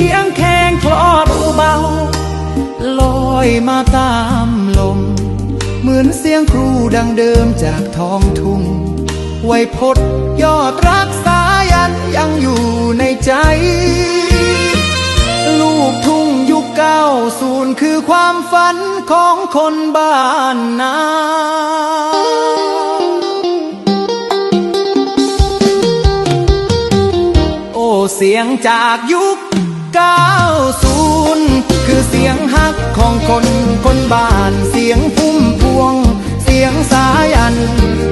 เสียงแข้งคลอดเบาลอยมาตามลม เหมือนเสียงครูดังเดิมจากท้องทุ่งไวพจน์ยอดรักษายันยังอยู่ในใจ ลูกทุ่งยุคเก้าศูนย์คือความฝันของคนบ้านนาโอ้เสียงจากยุค 90 คือเสียงฮักของคนคนบ้านเสียงพุ่มพวง เสียงสายัน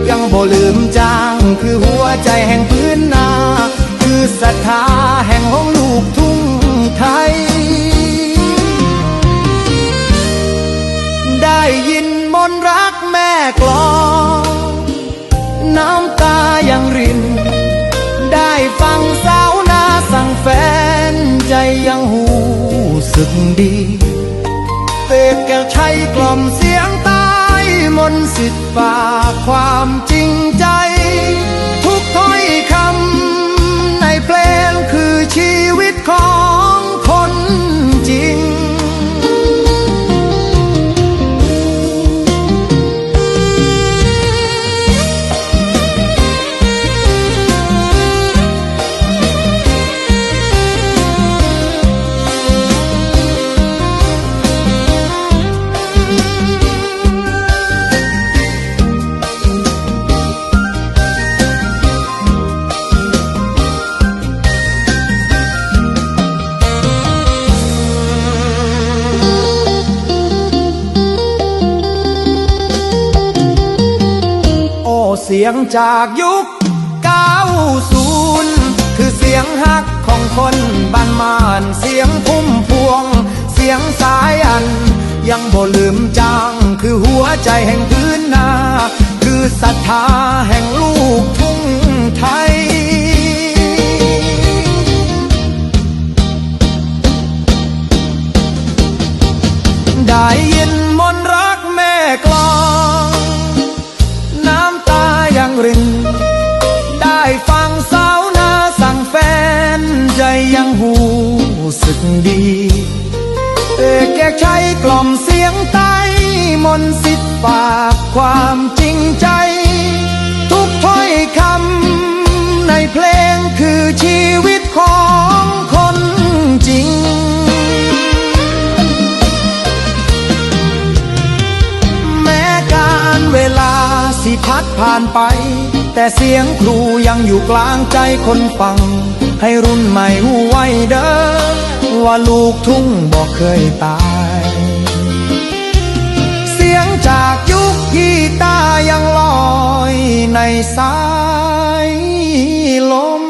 ยังบ่ลืมจางคือหัวใจแห่งพื้นนา คือศรัทธาแห่งของลูกทุ่งไทย ได้ยินมนรักแม่กลอง น้ำตายังริน นสิทธิ์ฝากความจริงใจ ทุกถ้อยคำในเพลงคือชีวิตของ สียงจากยุค 90 คือเสียงฮักของคนบ้านมานเสียงพุ่มพวง เสียงสายอัน ยังบ่ลืมจาง คือหัวใจแห่งพื้นนา คือศรัทธาแห่งลูกทุ่งไทยได้ยินมนรักแม่กลอง หูสึกดี เอกแกใช้กล่อมเสียงใต้มนสิทธิ์ฝากความจริงใจ ทุกถ้อยคำในเพลงคือชีวิตของคนจริง แม้การเวลาสิพัดผ่านไป แต่เสียงครูยังอยู่กลางใจคนฟัง ให้รุ่นใหม่หูไว้เด้อว่าลูกทุ่งบอกเคยตาย เสียงจากยุคพี่ตายังลอยในสายลม